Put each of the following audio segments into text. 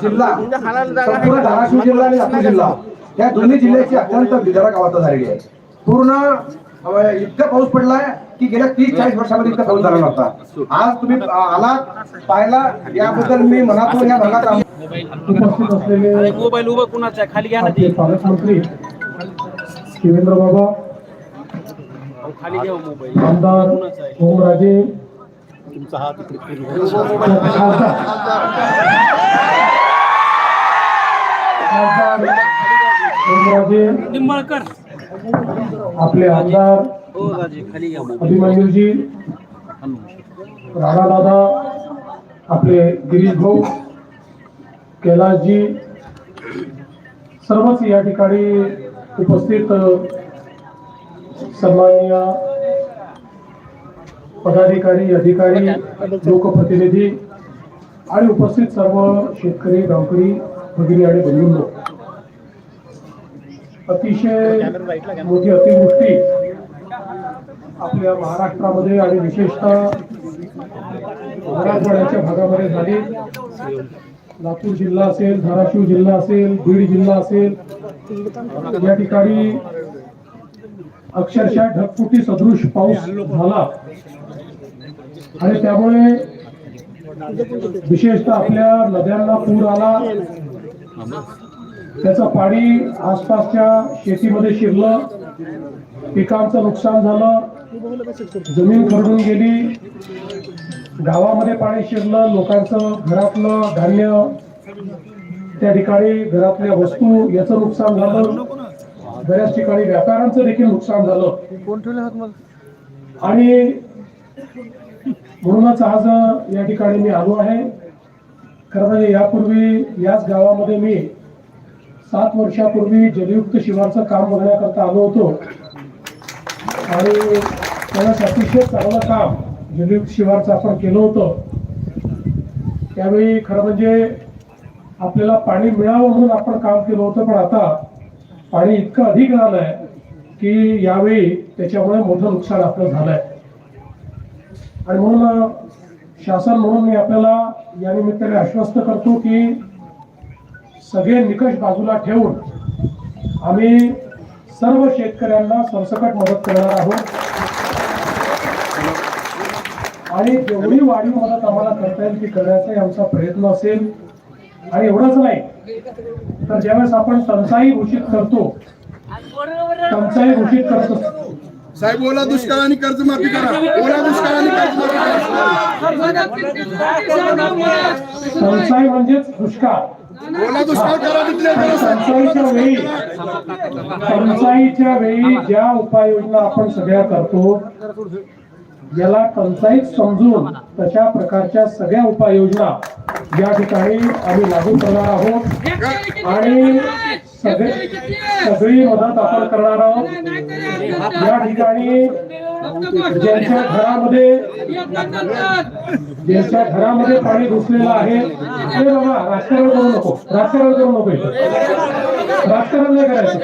जिल्हा. संपूर्ण धाराशिव जिल्हा आणि लातूर जिल्हा. या दोन्ही जिल्ह्याची अत्यंत बिदरक अवस्था झालेली आहे. पूर्ण इतका पाऊस पडलाय की गेल्या तीस चाळीस वर्षामध्ये इतका पाऊस झाला नव्हता. आज तुम्ही आलात पाहिला याबद्दल मी मनातून या भागात आम- उपस्थित असलेले मोबाईल उभं कुणाचा आहे? खाली घ्या पालकमंत्री शिवेंद्र बाबा खाली घ्या हो मोबाईल. आमदार ओमराजे खासदार खासदार आपले आमदार हो अभिमन्यूजी राणा दादा आपले गिरीश भाऊ कैलासजी सर्वच या ठिकाणी उपस्थित सन्माननीय पदाधिकारी अधिकारी लोकप्रतिनिधी आणि उपस्थित सर्व शेतकरी गावकरी भगिनी आणि बंधूंनो. अतिशय मोठी अतिवृष्टी आपल्या महाराष्ट्रामध्ये आणि विशेषतः मराठवाड्याच्या भागामध्ये झाली. लातूर जिल्हा असेल धाराशिव जिल्हा असेल बीड जिल्हा असेल या ठिकाणी अक्षरशः ढगफुटी सदृश पाऊस झाला. आणि त्यामुळे विशेषतः आपल्या नद्यांना पूर आला. त्याचं पाणी आसपासच्या शेतीमध्ये शिरलं पिकांचं नुकसान झालं जमीन खरडून गेली गावामध्ये पाणी शिरलं लोकांचं घरातलं धान्य त्या ठिकाणी घरातल्या वस्तू याचं नुकसान झालं. बऱ्याच ठिकाणी व्यापाऱ्यांचं देखील नुकसान झालं. आणि म्हणूनच आज या ठिकाणी मी आलो आहे. खरं म्हणजे यापूर्वी याच गावामध्ये मी सात वर्षापूर्वी जलयुक्त शिवारचं काम बघण्याकरता आलो होतो. आणि त्याला अतिशय चांगलं काम जलयुक्त शिवारचं आपण केलं होतं. त्यावेळी खरं म्हणजे आपल्याला पाणी मिळावं म्हणून आपण काम केलं होतं पण आता पाणी इतकं अधिक झालंय की यावेळी त्याच्यामुळे मोठं नुकसान आपलं झालंय. आणि म्हणून शासन म्हणून मी आपल्याला या निमित्ताने आश्वस्त करतो की सगळे निकष बाजूला ठेवून आम्ही सर्व शेतकऱ्यांना सरसकट मदत करणार आहोत. आणि जेवढी वाढीव मदत आम्हाला करता येईल ती करण्याचाही आमचा प्रयत्न असेल. आणि एवढंच नाही तर ज्यावेळेस आपण टंचाई घोषित करतो टंचाई घोषित करत साहेब ओला दुष्काळ आणि कर्जमाफी करा. ओला दुष्काळ आणि कर्जमाफी करा. टंचाई म्हणजेच दुष्काळ. ओला दुष्काळ करा टंचाईच्या वेळी टंचाईच्या वेळी ज्या उपाययोजना आपण सगळ्या करतो याला टंचाईत समजून तशा प्रकारच्या सगळ्या उपाययोजना या ठिकाणी आम्ही लागू करणार आहोत. आणि सगळे सगळी मदत आपण करणार आहोत. या ठिकाणी ज्यांच्या घरामध्ये ज्यांच्या घरामध्ये पाणी घुसलेलं आहे ते बाबा राजकारण करू नको. राजकारण करू नको. राजकारण नाही करायचं.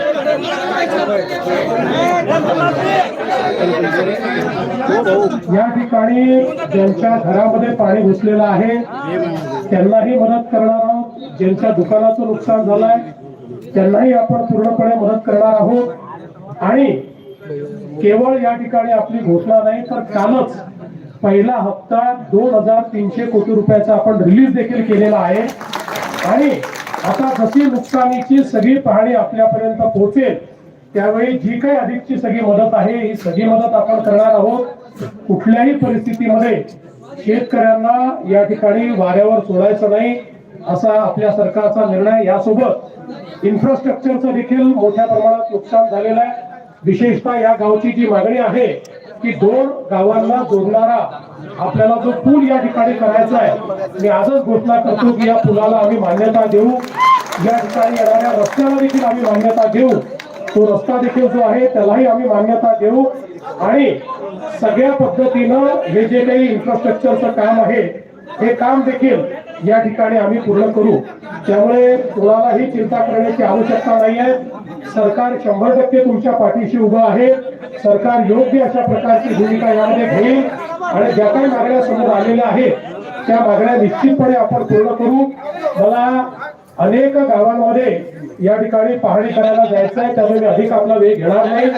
या ठिकाणी ज्यांच्या घरामध्ये पाणी घुसलेलं आहे त्यांनाही मदत करणार आहोत. ज्यांच्या दुकानाचं नुकसान झालंय त्यांनाही आपण पूर्णपणे मदत करणार आहोत. आणि केवळ या ठिकाणी आपली घोषणा नाही तर कालच पहिला हप्ता दोन हजार तीनशे कोटी रुपयाचा आपण रिलीज देखील केलेला आहे. आणि आता जशी नुकसानीची सगळी पाहणी आपल्यापर्यंत पोहोचेल. त्यावेळी जी काही अधिकची सगळी मदत आहे ही सगळी मदत आपण करणार आहोत. कुठल्याही परिस्थितीमध्ये शेतकऱ्यांना या ठिकाणी वाऱ्यावर सोडायचं नाही असा आपल्या सरकारचा निर्णय. यासोबत इन्फ्रास्ट्रक्चरचं देखील मोठ्या प्रमाणात नुकसान झालेलं आहे. विशेषतः या गावची जी मागणी आहे की दोन गावांना जोडणारा आपल्याला जो पूल या ठिकाणी करायचा आहे मी आजच घोषणा करतो की या पुलाला आम्ही मान्यता देऊ. या ठिकाणी येणाऱ्या रस्त्याला देखील आम्ही मान्यता देऊ. तो रस्ता देखील जो आहे त्यालाही आम्ही मान्यता देऊ. आणि सगळ्या पद्धतीनं हे जे काही इन्फ्रास्ट्रक्चरचं काम आहे हे काम देखील या ठिकाणी आम्ही पूर्ण करू. त्यामुळे कुणालाही चिंता करण्याची आवश्यकता नाही आहे सरकार शंभर टक्के तुमच्या पाठीशी उभं आहे. सरकार योग्य अशा प्रकारची भूमिका यामध्ये घेईल. आणि ज्या काही मागण्या समोर आलेल्या आहेत त्या मागण्या निश्चितपणे आपण पूर्ण करू. मला अनेक गावांमध्ये या ठिकाणी पाहणी करायला जायचं आहे त्यामुळे अधिक आपला वेळ घेणार नाही.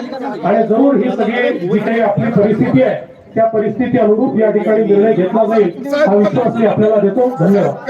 आणि जरूर ही सगळी जी काही आपली परिस्थिती आहे त्या परिस्थिती अनुरूप या ठिकाणी निर्णय घेतला जाईल. हा विश्वास मी आपल्याला देतो. धन्यवाद.